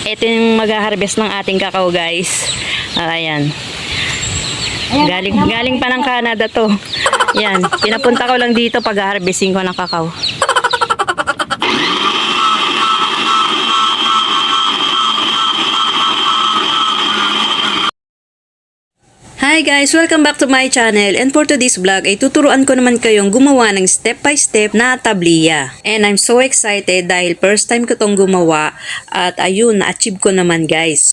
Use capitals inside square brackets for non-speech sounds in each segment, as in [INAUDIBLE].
Ito yung mag-harvest ng ating kakao guys. Ah, ayan. Galing, galing pa ng Canada to. Yan. Pinapunta ko lang dito pag harvesting ko ng kakao. Hi guys! Welcome back to my channel and for today's vlog ay tuturuan ko naman kayong gumawa ng step by step na tabliya. And I'm so excited dahil first time ko tong gumawa at ayun, na-achieve ko naman guys.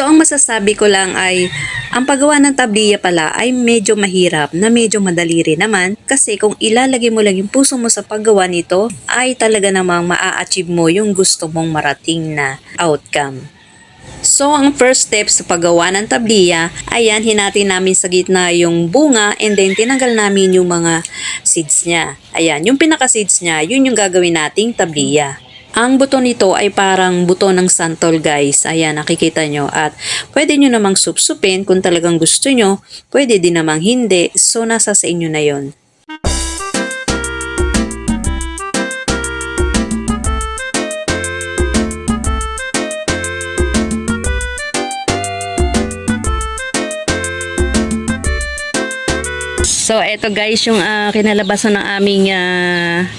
So, ang masasabi ko lang ay, ang paggawa ng tabliya pala ay medyo mahirap na medyo madali rin naman kasi kung ilalagay mo lang yung puso mo sa paggawa nito, ay talaga namang maa-achieve mo yung gusto mong marating na outcome. So, ang first step sa paggawa ng tabliya, ayan, hinati namin sa gitna yung bunga and then tinanggal namin yung mga seeds niya. Ayan, yung pinaka-seeds niya, yun yung gagawin nating tabliya. Ang buto nito ay parang buto ng santol guys. Ayan, nakikita nyo. At pwede nyo namang supsupin kung talagang gusto nyo. Pwede din namang hindi. So, nasa sa inyo na yon. So, eto guys, yung ah, kinalabasan ng aming ah,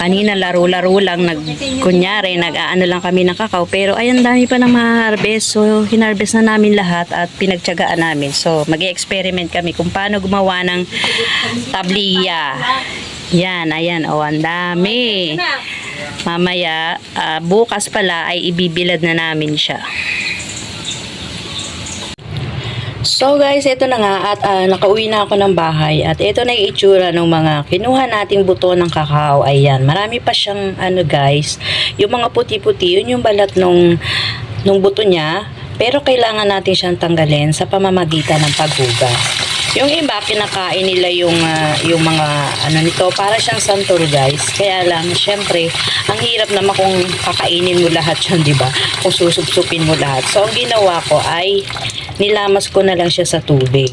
kanina laro-laro lang, nag, kunyari, nag-aano lang kami ng kakao. Pero ayan, dami pa ng ma-harvest. So, hinarvest na namin lahat at pinagtyagaan namin. So, mag experiment kami kung paano gumawa ng tabliya. Yan, ayan, oh, ang dami. Mamaya, ah, bukas pala ay ibibilad na namin siya. So guys, ito na nga at ah, nakauwi na ako ng bahay at ito na yung itsura ng mga kinuha nating buto ng kakao. Ayan, marami pa siyang ano guys, yung mga puti-puti, yun yung balat nung, nung buto niya. Pero kailangan natin siyang tanggalin sa pamamagitan ng paghugas. Yung iba, kinakain nila yung, ah, yung mga ano nito, para siyang santol guys. Kaya lang, syempre, ang hirap naman kung kakainin mo lahat yun, di ba? Kung susupsupin mo lahat. So, ang ginawa ko ay nilamas ko na lang siya sa tubig.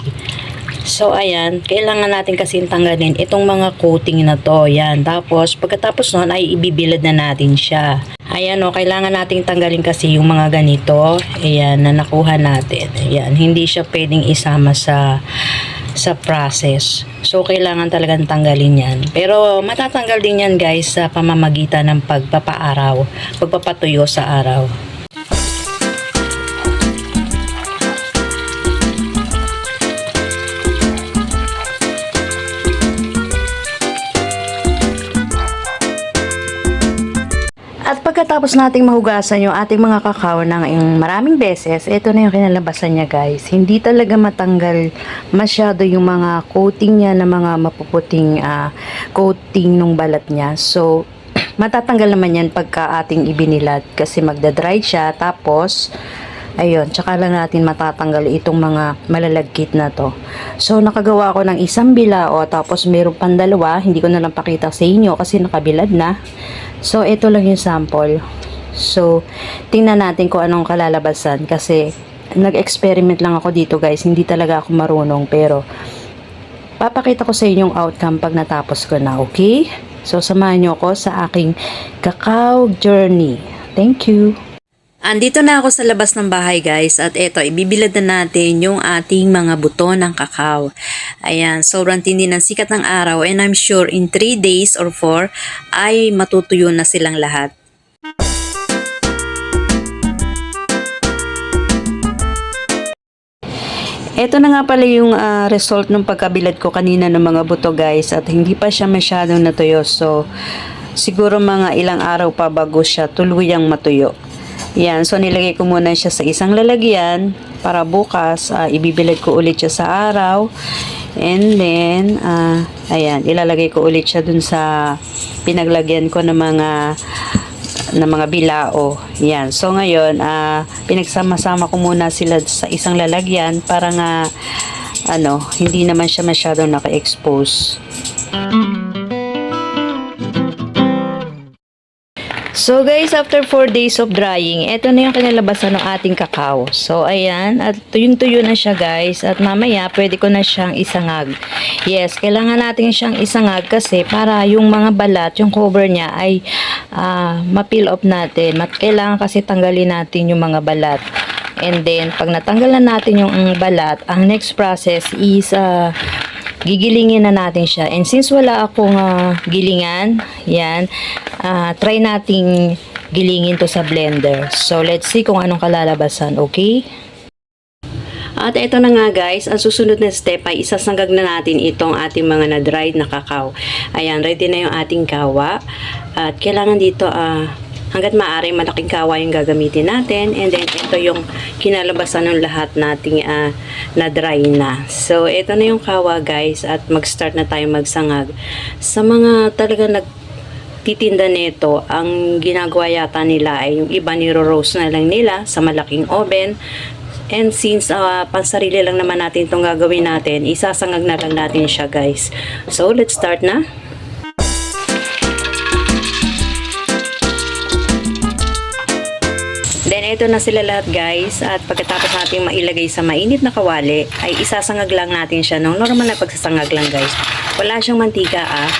So, ayan, kailangan natin kasi tanggalin itong mga coating na to. Yan. Tapos, pagkatapos nun ay ibibilad na natin siya. Ayan o, kailangan nating tanggalin kasi yung mga ganito. Ayan, na nakuha natin. Ayan, hindi siya pwedeng isama sa sa process. So, kailangan talagang tanggalin yan. Pero, matatanggal din yan guys sa pamamagitan ng pagpapaaraw, pagpapatuyo sa araw. Pagkatapos nating mahugasan yung ating mga kakao ng yung maraming beses, ito na yung kinalabasan niya guys. Hindi talaga matanggal masyado yung mga coating niya na mga mapuputing ah, coating nung balat niya. So, [CLEARS THROAT] matatanggal naman yan pagka ating ibinilad kasi magdadry siya. Tapos, ayun, tsaka lang natin matatanggal itong mga malalagkit na to. So, nakagawa ako ng isang bilao tapos meron pang dalawa. Hindi ko na lang pakita sa inyo kasi nakabilad na. So, ito lang yung sample. So, tingnan natin kung anong kalalabasan kasi nag-experiment lang ako dito guys. Hindi talaga ako marunong pero papakita ko sa inyo yung outcome pag natapos ko na, okay? So, samahan nyo ako sa aking cacao journey. Thank you! Andito na ako sa labas ng bahay guys at eto, ibibilad na natin yung ating mga buto ng kakao. Ayan, sobrang tindi ng sikat ng araw and I'm sure in 3 days or 4 ay matutuyo na silang lahat. Ito na nga pala yung ah, result ng pagkabilad ko kanina ng mga buto guys at hindi pa siya masyadong natuyo so siguro mga ilang araw pa bago siya tuluyang matuyo. Yan, so nilagay ko muna siya sa isang lalagyan para bukas ah, ibibilad ko ulit siya sa araw. And then, ah, ayan, ilalagay ko ulit siya dun sa pinaglagyan ko ng mga ng mga bilao. Yan. So ngayon, ah pinagsama-sama ko muna sila sa isang lalagyan para nga ano, hindi naman siya masyadong naka-expose. So guys, after 4 days of drying, eto na yung kinalabasan ng ating kakao. So ayan, at tuyong-tuyo na siya guys. At mamaya, pwede ko na siyang isangag. Yes, kailangan natin siyang isangag kasi para yung mga balat, yung cover niya ay ah, ma-peel off natin. Kailangan kasi tanggalin natin yung mga balat. And then, pag natanggalan natin yung balat, ang next process is ah, gigilingin na natin siya. And since wala akong ah, gilingan, yan, ah, try nating gilingin to sa blender. So, let's see kung anong kalalabasan, okay? At ito na nga guys, ang susunod na step ay isasanggag na natin itong ating mga na-dried na kakao. Ayan, ready na yung ating kawa. At kailangan dito, ah, hanggat maaari malaking kawa yung gagamitin natin. And then, ito yung kinalabasan ng lahat nating ah, na-dry na. So, ito na yung kawa guys at mag-start na tayo magsangag. Sa mga talaga nag titinda nito, ang ginagawa yata nila ay yung iba niro-roast na lang nila sa malaking oven. And since uh, pansarili lang naman natin itong gagawin natin, isasangag na lang natin siya guys. So, let's start na. Then, ito na sila lahat guys. At pagkatapos natin mailagay sa mainit na kawali, ay isasangag lang natin siya ng normal na pagsasangag lang guys. Wala siyang mantika ah.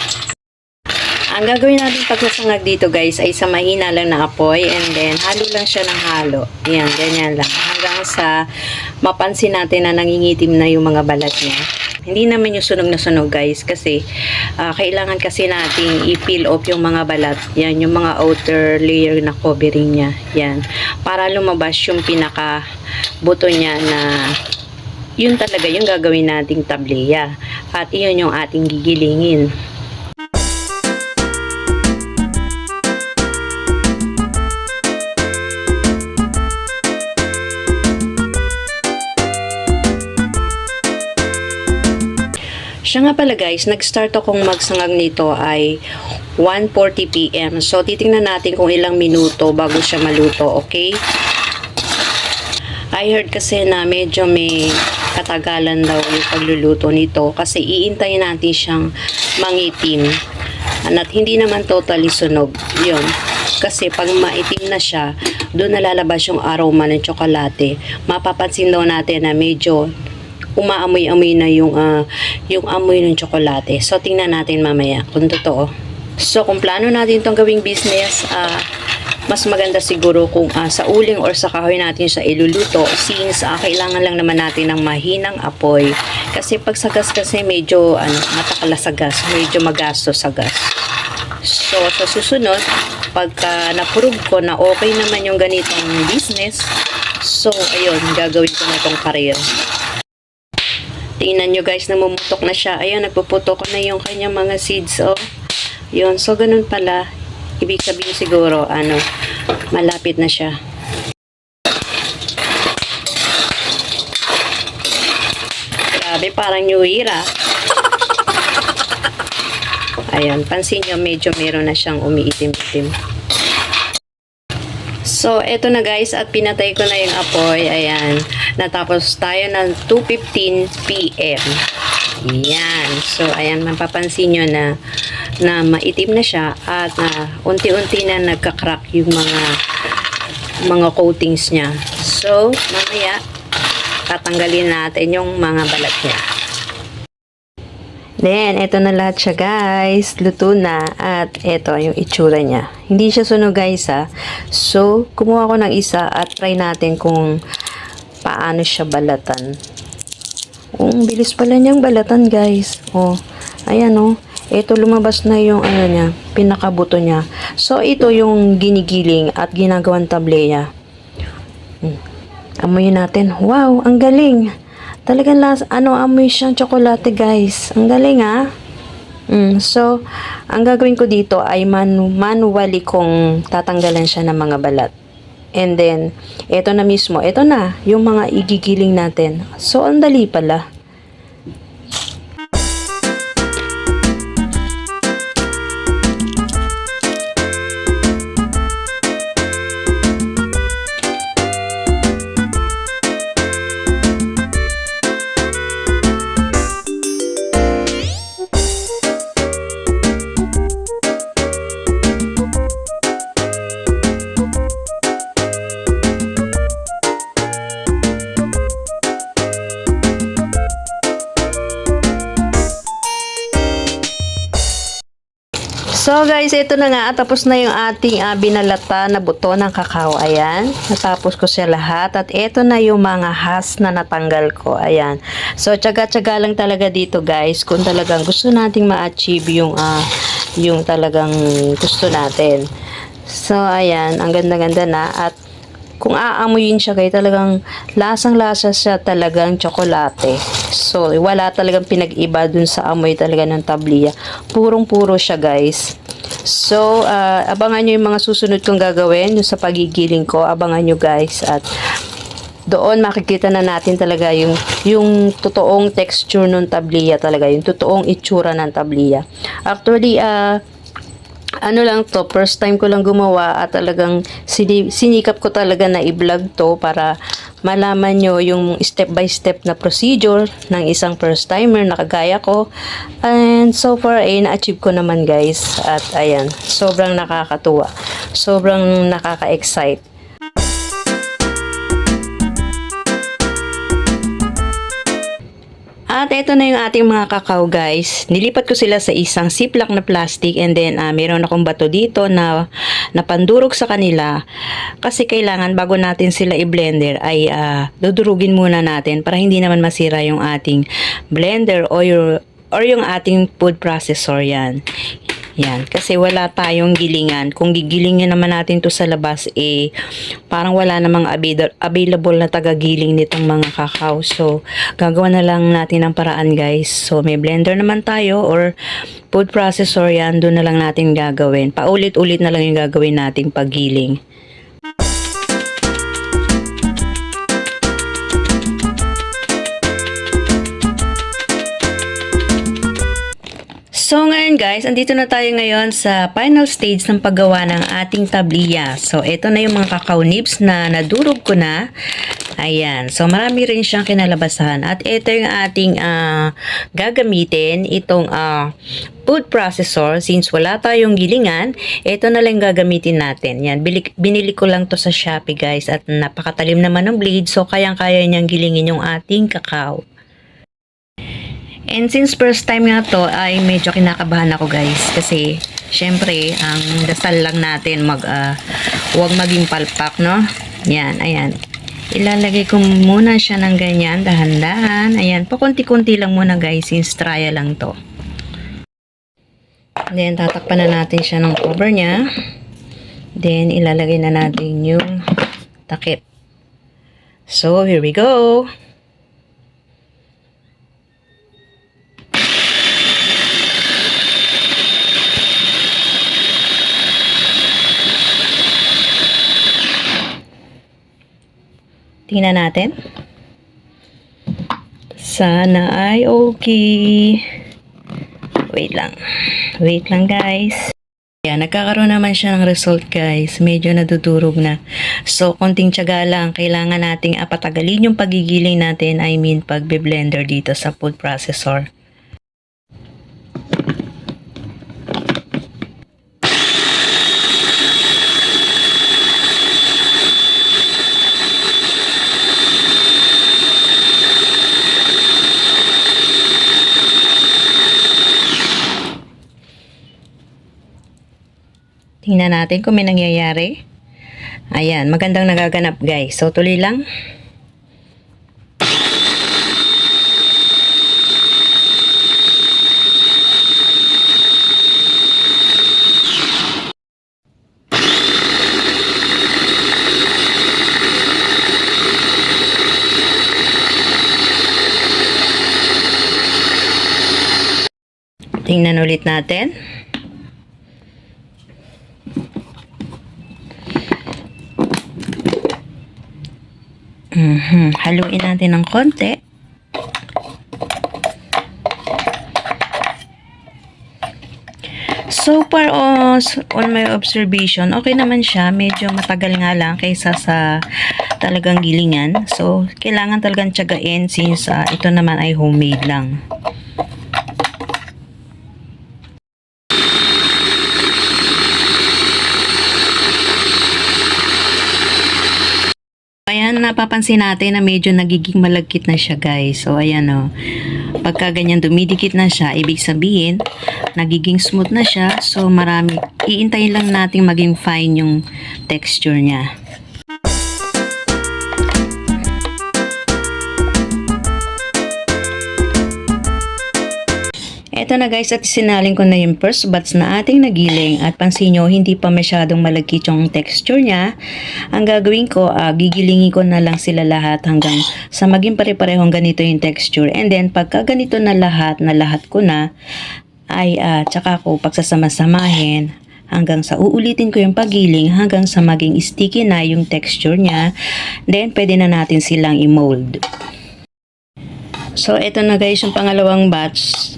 Ang gagawin natin pagsasangag dito guys ay sa mahina lang na apoy and then halo lang siya ng halo. Yan, ganyan lang. Hanggang sa mapansin natin na nangingitim na yung mga balat niya. Hindi naman yung sunog na sunog guys kasi ah, kailangan kasi nating i-peel off yung mga balat. Yan, yung mga outer layer na covering niya. Yan. Para lumabas yung pinaka buto niya na yun talaga yung gagawin nating tableya. At iyon yung ating gigilingin. Nga pala guys, nag-start akong magsangag nito ay 1.40pm. So, titingnan natin kung ilang minuto bago siya maluto, okay? I heard kasi na medyo may katagalan daw yung pagluluto nito kasi iintayin natin siyang mangitim. At hindi naman totally sunog. Yun. Kasi pag maitim na siya, doon nalalabas yung aroma ng tsokolate. Mapapansin daw natin na medyo umaamoy-amoy na yung ah, yung amoy ng tsokolate. So tingnan natin mamaya kung totoo. So kung plano natin tong gawing business, ah, mas maganda siguro kung ah, sa uling or sa kahoy natin siya iluluto since ah, kailangan lang naman natin ng mahinang apoy. Kasi pag sa gas kasi medyo ano, matakala sa gas, medyo magasto sa gas. So sa susunod, pagka na-prove ko na okay naman yung ganitong business, so ayun, gagawin ko na tong career. Tingnan nyo guys, namumutok na siya. Ayun, nagpuputok na yung kanyang mga seeds. Oh. Yun, so ganun pala. Ibig sabihin siguro, ano, malapit na siya. Grabe, parang New Year ah. [LAUGHS] Ayan, pansin nyo, medyo meron na siyang umiitim-itim. So, eto na guys, at pinatay ko na yung apoy. Ayan, natapos tayo ng 2.15 p.m. Yan. So, ayan, mapapansin nyo na na maitim na siya at na unti-unti na nagka-crack yung mga mga coatings niya. So, mamaya, tatanggalin natin yung mga balat niya. Then, eto na lahat siya guys. Luto na. At eto yung itsura niya. Hindi siya sunog guys ha. So, kumuha ko ng isa at try natin kung paano siya balatan. Oh, ang bilis pala niyang balatan guys. Oh, ayan oh. Ito lumabas na yung ano niya, pinakabuto niya. So, ito yung ginigiling at ginagawang tableya. Hmm. Amoyin natin. Wow, ang galing. Talagang las, ano, amoy siyang tsokolate, guys. Ang galing, ah. Mm, so, ang gagawin ko dito ay manu manually kong tatanggalan siya ng mga balat. And then, ito na mismo, ito na, yung mga igigiling natin. So, ang dali pala. Guys, ito na nga. Tapos na yung ating ah, binalata na buto ng kakao. Ayan. Natapos ko siya lahat. At ito na yung mga has na natanggal ko. Ayan. So, tsaga-tsaga lang talaga dito guys. Kung talagang gusto nating ma-achieve yung, ah, yung talagang gusto natin. So, ayan. Ang ganda-ganda na. At kung aamuyin siya guys, talagang lasang-lasa siya talagang tsokolate. So, wala talagang pinag-iba dun sa amoy talaga ng tabliya. Purong-puro siya guys. So, ah, abangan nyo yung mga susunod kong gagawin, yung sa pagigiling ko. Abangan nyo guys. At doon makikita na natin talaga yung yung totoong texture ng tabliya talaga, yung totoong itsura ng tabliya. Actually, ah ano lang to, first time ko lang gumawa at talagang sini- sinikap ko talaga na i-vlog to para malaman nyo yung step by step na procedure ng isang first timer na kagaya ko. And so far ay na-achieve ko naman guys. At ayan, sobrang nakakatuwa. Sobrang nakaka-excite. At ito na yung ating mga kakao guys. Nilipat ko sila sa isang ziplock na plastic and then ah, meron akong bato dito na napandurog sa kanila. Kasi kailangan bago natin sila i-blender ay ah, dudurugin muna natin para hindi naman masira yung ating blender o yung, or yung ating food processor yan. Yan, kasi wala tayong gilingan. Kung gigilingin naman natin to sa labas, eh, parang wala namang avail- available na taga-giling nitong mga kakao. So, gagawa na lang natin ng paraan guys. So, may blender naman tayo or food processor yan, doon na lang natin gagawin. Paulit-ulit na lang yung gagawin nating paggiling. Guys, andito na tayo ngayon sa final stage ng paggawa ng ating tabliya. So ito na yung mga cacao nibs na nadurog ko na. Ayan. So marami rin siyang kinalabasan. At ito yung ating ah, gagamitin, itong ah, food processor. Since wala tayong gilingan, ito na lang gagamitin natin. Yan, binili ko lang to sa Shopee guys. At napakatalim naman ng blade. So kayang-kaya niyang gilingin yung ating cacao. And since first time nga to ay medyo kinakabahan ako guys kasi syempre ang dasal lang natin mag ah, huwag maging palpak no. Yan, ayan. Ilalagay ko muna siya ng ganyan dahan-dahan. Ayan, pakunti-kunti lang muna guys since trial lang to. Then tatakpan na natin siya ng cover niya. Then ilalagay na natin yung takip. So, here we go. Tingnan natin. Sana ay okay. Wait lang. Wait lang guys. Yan, nagkakaroon naman siya ng result guys. Medyo nadudurog na. So, konting tiyaga lang. Kailangan nating apatagalin yung pagigiling natin. I mean, pagbe-blender dito sa food processor. Tingnan natin kung may nangyayari. Ayan, magandang nagaganap guys. So, tuloy lang. Tingnan ulit natin. Mhm. Haluin natin ng konti. So far on, on my observation, okay naman siya. Medyo matagal nga lang kaysa sa talagang gilingan. So, kailangan talagang tiyagain since ah, ito naman ay homemade lang. Ayan, napapansin natin na medyo nagiging malagkit na siya guys. So, ayan o. Pagka ganyan dumidikit na siya, ibig sabihin, nagiging smooth na siya. So, marami, iintayin lang natin maging fine yung texture niya. Eto na guys at sinalin ko na yung first batch na ating nagiling at pansin nyo hindi pa masyadong malagkit yung texture niya. Ang gagawin ko, ah, gigilingin ko na lang sila lahat hanggang sa maging pare-parehong ganito yung texture. And then pagka ganito na lahat, na lahat ko na, ay ah, tsaka ko pagsasama-samahin hanggang sa uulitin ko yung pagiling hanggang sa maging sticky na yung texture niya. Then pwede na natin silang i-mold. So, ito na guys yung pangalawang batch.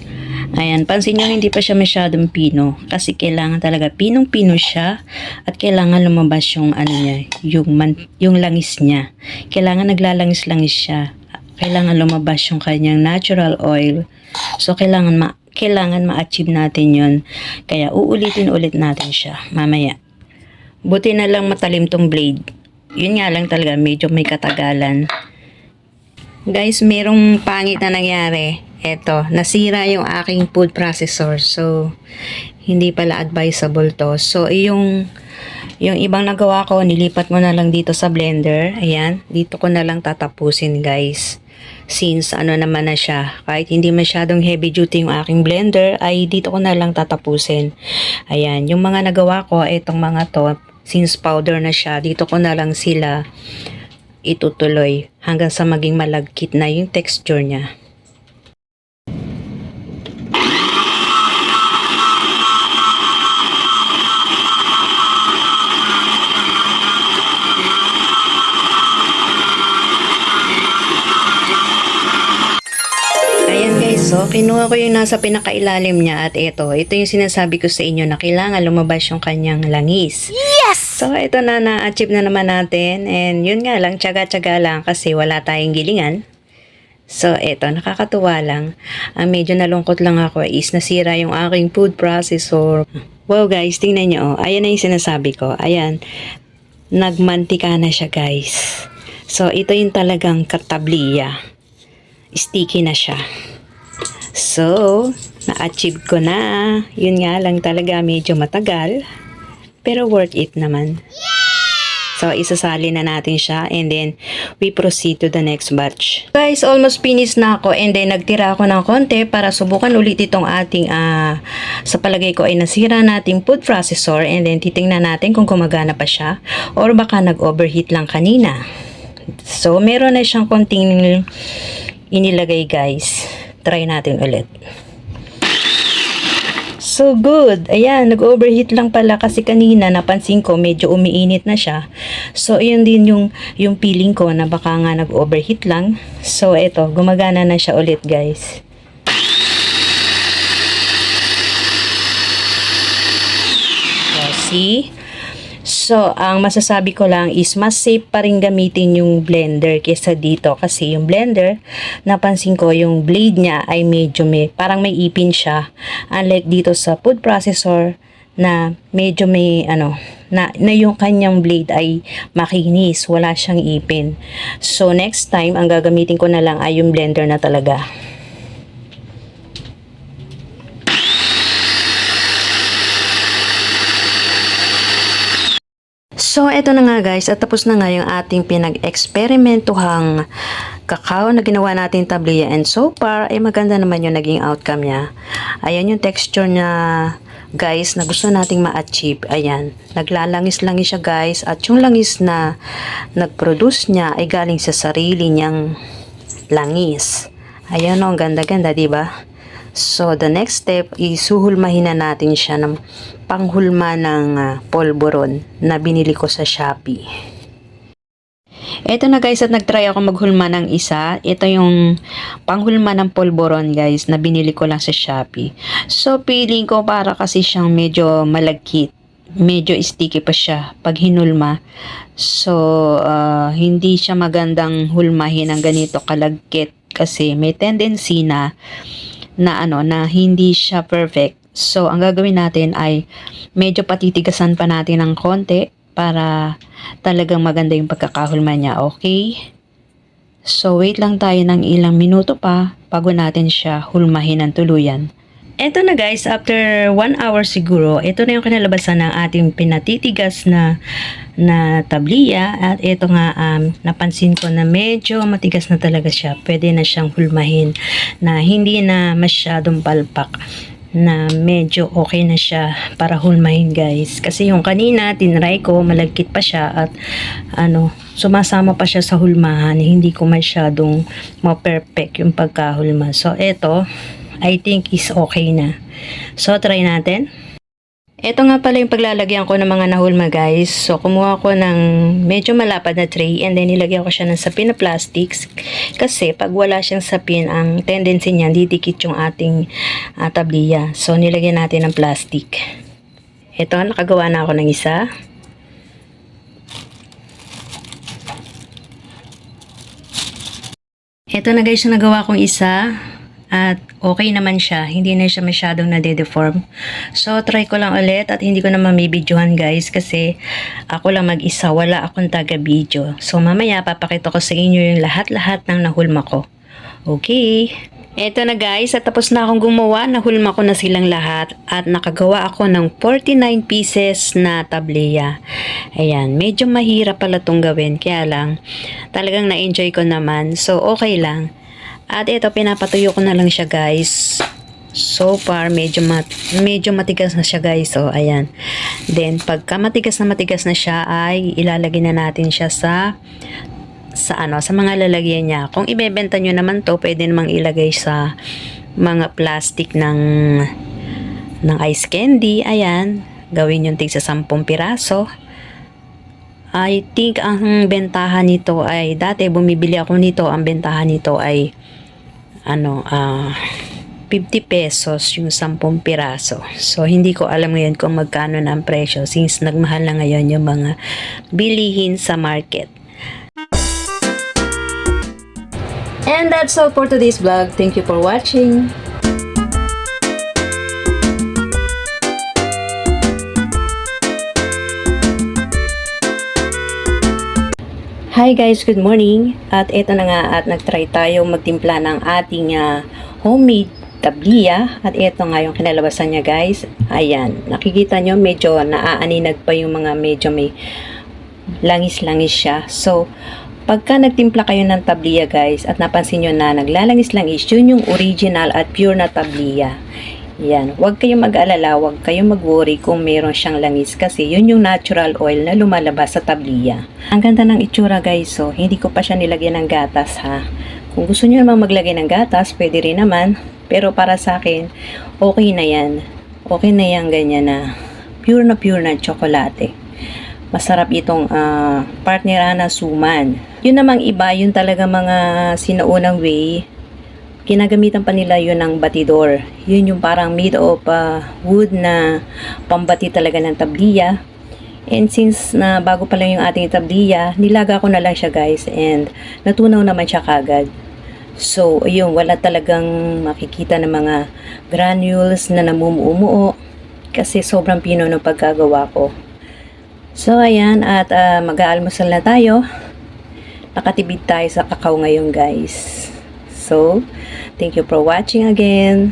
Ayan, pansin nyo hindi pa siya masyadong pino kasi kailangan talaga pinong-pino siya at kailangan lumabas yung ano niya, yung, man, yung langis niya. Kailangan naglalangis-langis siya. Kailangan lumabas yung kanyang natural oil. So, kailangan ma kailangan ma-achieve natin yon Kaya uulitin ulit natin siya mamaya. Buti na lang matalim tong blade. Yun nga lang talaga, medyo may katagalan. Guys, merong pangit na nangyari. Eto, nasira yung aking food processor. So, hindi pala advisable to. So, yung yung ibang nagawa ko, nilipat mo na lang dito sa blender. Ayan, dito ko na lang tatapusin, guys. Since ano naman na siya, kahit hindi masyadong heavy duty yung aking blender, ay dito ko na lang tatapusin. Ayan, yung mga nagawa ko, itong mga to, since powder na siya, dito ko na lang sila itutuloy hanggang sa maging malagkit na yung texture niya. Kinuha ko yung nasa pinakailalim niya at ito, ito yung sinasabi ko sa inyo na kailangan lumabas yung kanyang langis. Yes! So ito na na-achieve na naman natin and yun nga lang, tsaga-tsaga lang kasi wala tayong gilingan. So eto, nakakatuwa lang. Ang medyo nalungkot lang ako is nasira yung aking food processor. Wow guys, tingnan nyo. Oh. Ayan na yung sinasabi ko. Ayan, nagmantika na siya guys. So ito yung talagang katabliya sticky na siya. So, na-achieve ko na. Yun nga lang talaga medyo matagal. Pero worth it naman. So, isasali na natin siya and then we proceed to the next batch. Guys, almost finished na ako and then nagtira ako ng konti para subukan ulit itong ating ah, sa palagay ko ay nasira nating food processor and then titingnan natin kung gumagana pa siya or baka nag-overheat lang kanina. So, meron na siyang konting inilagay guys. Try natin ulit. So good. Ayan, nag-overheat lang pala kasi kanina napansin ko medyo umiinit na siya. So yun din yung yung feeling ko na baka nga nag-overheat lang. So eto, gumagana na siya ulit guys. So, see? So, ang masasabi ko lang is mas safe pa rin gamitin yung blender kesa dito kasi yung blender, napansin ko yung blade niya ay medyo may, parang may ipin siya. Unlike dito sa food processor na medyo may ano, na, na yung kanyang blade ay makinis, wala siyang ipin. So, next time, ang gagamitin ko na lang ay yung blender na talaga. So, eto na nga guys, at tapos na nga yung ating pinag-eksperimentuhang kakao na ginawa natin tabliya and so far, ay maganda naman yung naging outcome niya. Ayan yung texture niya guys na gusto nating ma-achieve. Ayan, naglalangis-langis siya guys at yung langis na nag-produce niya ay galing sa sarili niyang langis. Ayan o, ang ganda-ganda, ba? So, the next step is suhulmahin na natin siya ng panghulma ng ah, polvoron na binili ko sa Shopee. Ito na guys at nagtry ako maghulma ng isa. Ito yung panghulma ng polvoron guys na binili ko lang sa Shopee. So feeling ko para kasi siyang medyo malagkit. Medyo sticky pa siya pag hinulma. So ah, hindi siya magandang hulmahin ng ganito kalagkit kasi may tendency na na ano na hindi siya perfect. So ang gagawin natin ay medyo patitigasan pa natin ng konti para talagang maganda yung pagkakahulma niya, okay? So, wait lang tayo ng ilang minuto pa bago natin siya hulmahin ng tuluyan. Eto na guys, after 1 hour siguro, ito na yung kinalabasan ng ating pinatitigas na na tabliya at ito nga um, napansin ko na medyo matigas na talaga siya. Pwede na siyang hulmahin na hindi na masyadong palpak na medyo okay na siya para hulmahin guys. Kasi yung kanina, tinry ko, malagkit pa siya at ano, sumasama pa siya sa hulmahan. Hindi ko masyadong ma-perfect yung pagkahulma. So, eto, I think is okay na. So, try natin. Ito nga pala yung paglalagyan ko ng mga nahulma guys. So, kumuha ko ng medyo malapad na tray and then nilagyan ko siya ng sapin na plastics. Kasi pag wala siyang sapin, ang tendency niya, didikit yung ating uh, tabliya. So, nilagyan natin ng plastic. Ito, nakagawa na ako ng isa. Ito na guys yung nagawa kong isa. At okay naman siya. Hindi na siya masyadong nade-deform. So, try ko lang ulit at hindi ko na mamibidyohan guys kasi ako lang mag-isa. Wala akong taga-video. So, mamaya papakita ko sa inyo yung lahat-lahat ng nahulma ko. Okay. Eto na guys, at tapos na akong gumawa, nahulma ko na silang lahat at nakagawa ako ng 49 pieces na tableya. Ayan, medyo mahirap pala itong gawin, kaya lang talagang na-enjoy ko naman, so okay lang. At ito, pinapatuyo ko na lang siya guys. So far, medyo, mat medyo matigas na siya guys. So, ayan. Then, pagka matigas na matigas na siya, ay ilalagay na natin siya sa sa ano, sa mga lalagyan niya. Kung ibebenta nyo naman to, pwede namang ilagay sa mga plastic ng ng ice candy. Ayan, gawin yung tig sa 10 piraso. I think ang bentahan nito ay, dati bumibili ako nito, ang bentahan nito ay ano, ah 50 pesos yung 10 piraso. So, hindi ko alam ngayon kung magkano na ang presyo since nagmahal na ngayon yung mga bilihin sa market. And that's all for today's vlog. Thank you for watching. Hi guys, good morning. At ito na nga at nagtry tayo magtimpla ng ating ah, homemade tabliya. At ito nga yung kinalabasan niya guys. Ayan, nakikita nyo medyo naaaninag pa yung mga medyo may langis-langis siya. So, pagka nagtimpla kayo ng tabliya guys at napansin nyo na naglalangis-langis, yun yung original at pure na tabliya. Yan, huwag kayong mag-alala, huwag kayong mag-worry kung meron siyang langis kasi yun yung natural oil na lumalabas sa tabliya. Ang ganda ng itsura guys, so hindi ko pa siya nilagyan ng gatas ha. Kung gusto niyo naman maglagay ng gatas, pwede rin naman. Pero para sa akin, okay na yan. Okay na yan ganyan na pure na pure na tsokolate. Masarap itong uh, partner na suman. Yun namang iba, yun talaga mga sinaunang way ginagamitan pa nila yun ng batidor. Yun yung parang made of uh, wood na pambati talaga ng tabliya. And since na bago pa lang yung ating tabliya, nilaga ko na lang siya guys and natunaw naman siya kagad. So, ayun, wala talagang makikita ng mga granules na namumuumuo kasi sobrang pino ng pagkagawa ko. So, ayan, at uh, mag-aalmusal na tayo. Nakatibid tayo sa kakao ngayon guys. So, thank you for watching again.